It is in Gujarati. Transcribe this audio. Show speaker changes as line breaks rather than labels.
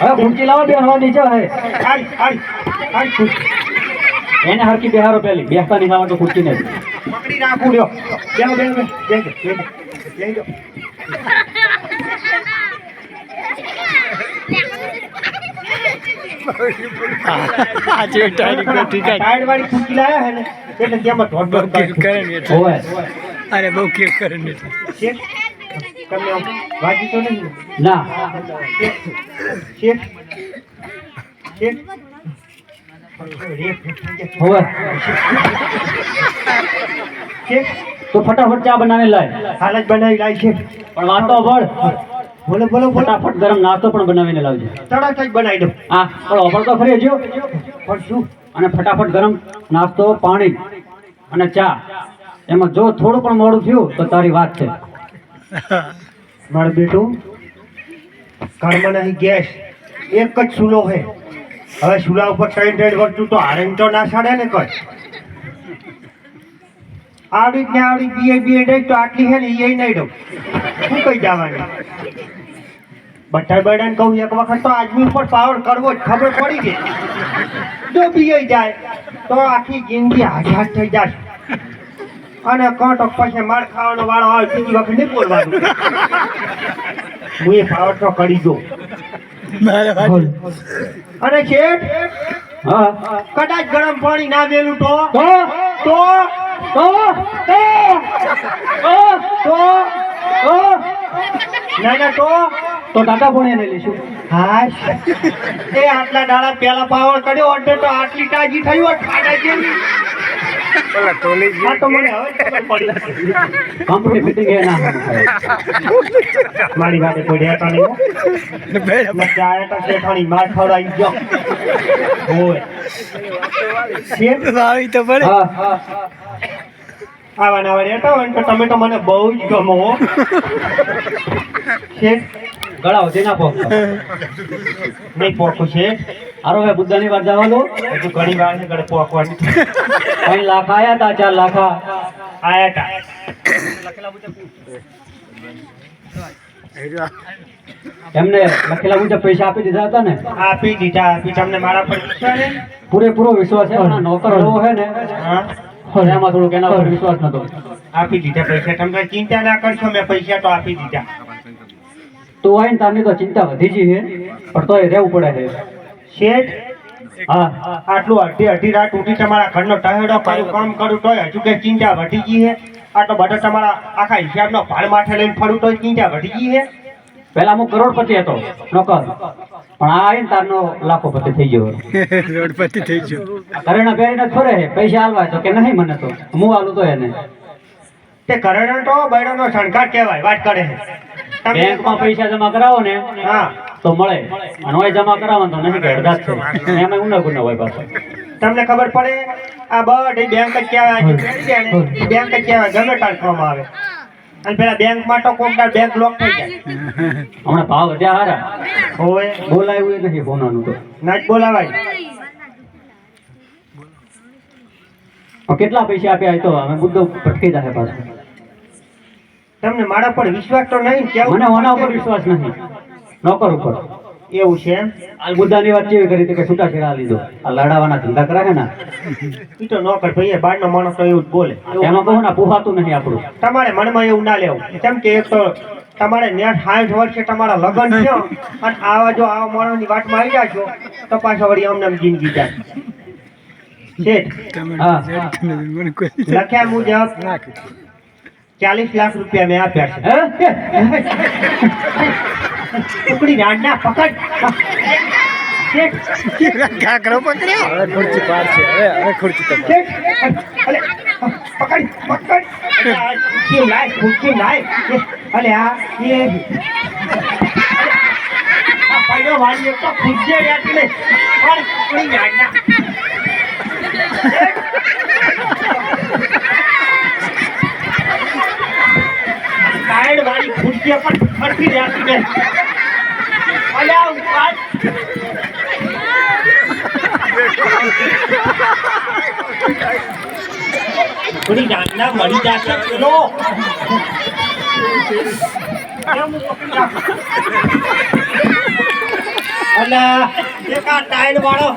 હવે ભૂમકી લાવો બેન હવે. નીચે
હવે
એને હરકી બેહારો પેલી. બેસતા નહીં આવતો ખુરશી ને
પકડી નાખું લ્યો. બેન બેન બેન આજે ટાઈડ પર ઠીક છે.
ટાઈડ
અરે બહુ કેક કરે
તમે આમ તો નહીં? ના. શેઠ, શેઠ, શેઠ.
હોવે.
શેઠ,
તો ફટાફટ ચા બનાવી લાય.
હાલ જ બનાવી લાય છે
પણ વાતો ભળ
બોલો બોલો
ફટાફટ ગરમ નાસ્તો પણ બનાવીને લાવજો.
તરત જ બનાવી દઉં.
હા પણ ઓફર તો ફરી હજો.
પણ શું?
અને ફટાફટ ગરમ નાસ્તો પાણી અને ચા. એમાં જો થોડું પણ મોડું થયું તો તારી વાત છે.
મારું બેટું, ઘરમાં નહીં ગેસ, એક જ ચૂલો છે. હવે ચૂલા ઉપર ત્રણ ત્રણ વસ્તુ તો હારણ તો ના સાડે ને કઈ. આવડી ને આવડી, બીએ બીએ ડે તો આટલી છે ને એ નહીં દઉં શું કઈ જવાની? બટાઈ બધાને કહું એક વખત તો આદમી ઉપર પાવર કરવો જ ખબર પડી ગઈ. જો બીએ જાય, તો આખી જિંદગી આઝાદ થઈ જશે. અને કાંટો પછી માર ખાવાનો વાળો આવે બીજી વખત નહીં બોલવાનું. હું એ પાવટો કરી દો અને શેઠ કદાચ ગરમ પાણી ના મેલું તો?
તો?
તો?
તો? તો? તો?
ના તો?
તો ટાટા ભણે ને
હા એ આટલા ડાળા પેલા પાવર કર્યો એટલે તો આટલી તાજી થઈ હોય ખાડા જેવી.
પેલા ના.
મારી હોય
આવી તો પડે.
આવા નવા ડેટા હોય તો ટમેટો મને બહુ જ ગમો શેઠ
ગળાઓ તે ના પોક
નહીં પોખું શેઠ
હારો હવે બુદ્ધાની વાર જવા દો.
હજુ ઘણી વાર છે ઘરે પોખવાની.
ત્રણ લાખ આયા તા ચાર લાખ
આયા તા.
એમને લખેલા મુજબ પૈસા આપી દીધા હતા ને?
આપી દીધા આપી તમને મારા પર
પૂરેપૂરો વિશ્વાસ છે નોકર એવો છે ને એમાં થોડુંક એના પર વિશ્વાસ નતો.
આપી દીધા પૈસા. તમે ચિંતા ના કરશો મેં પૈસા તો આપી દીધા.
તું આવીને તારની તો ચિંતા વધી ગઈ છે પણ તોય રહેવું પડે છે.
શેઠ
હા.
આટલું અઢી અઢી રાત ઉઠી તમારા ઘરનો ટહેડો કરું કામ કરું તોય હજુ કઈ ચિંતા વધી ગઈ છે? આટલો બધો તમારા આખા હિસાબનો ભાર માથે લઈને ફરું તોય ચિંતા વધી ગઈ છે?
પેલા હું કરોડપતિ હતો નોકર. પણ આ આવીને તારનો લાખોપતિ થઈ ગયો.
કરોડપતિ થઈ ગયો.
કરેણા પહેરીને ફરે પૈસા આલવા તો કે નહીં મને તો. હું આલું તો એને.
તે કરેણા તો બૈરાનો શણકાર કહેવાય વાત કરે
બેંકમાં પૈસા જમા કરાવો ને
હા.
તો મળે. અને હોય જમા કરાવો તો નહીં કે અડધા છે એમાં ઉના ગુના હોય પાછો.
તમને ખબર પડે આ બધી બેંક જ કહેવાય બેંક બેંક જ કહેવાય ગમે કરવામાં આવે. અને પેલા બેંકમાં તો કોક દાડ બેંક લોક થઈ જાય.
હમણાં ભાવ વધ્યા હારા.
હોય
બોલાવ્યું એ નથી ફોનનું તો.
ના બોલાવાય.
કેટલા પૈસા આપ્યા તો અમે મુદ્દો ભટકી જાય પાછો.
તમને મારા પર વિશ્વાસ તો નહીં કેવું
મને ઓના ઉપર વિશ્વાસ નથી. નોકર ઉપર.
એવું છે
આ મુદ્દાની વાત કેવી કરી કે છૂટા છેડા લીધો? આ લડાવાના ધંધા કરાવે છે ને?
ઈ તો નોકર ભાઈ બહારનો માણસ તો એવું જ બોલે.
એમાં કહું ને પુહાતું નહીં આપણું.
તમારે મનમાં એવું ના લેવું. કેમ કે એક તો તમારે નેટ સાઠ વર્ષે તમારા લગ્ન થયો અને આવા જો આવા માણસની વાતમાં આવી ગયા છો તો પાછા વળી અમને જિંદગી જાય. શેઠ. લખ્યા મુજબ ચાલીસ લાખ રૂપિયા મેં આપ્યા છે. ટુકડી રાડના પકડ.
ઘાઘરો પકડ્યો?
પકડ. પકડ ખુરચી લાય ખુરચી આ એ પાડો વાળી રૂપિયા પણ ફરતી રહ્યા તમે અલ્યા ઉપાડ થોડી ગાંડા વાળો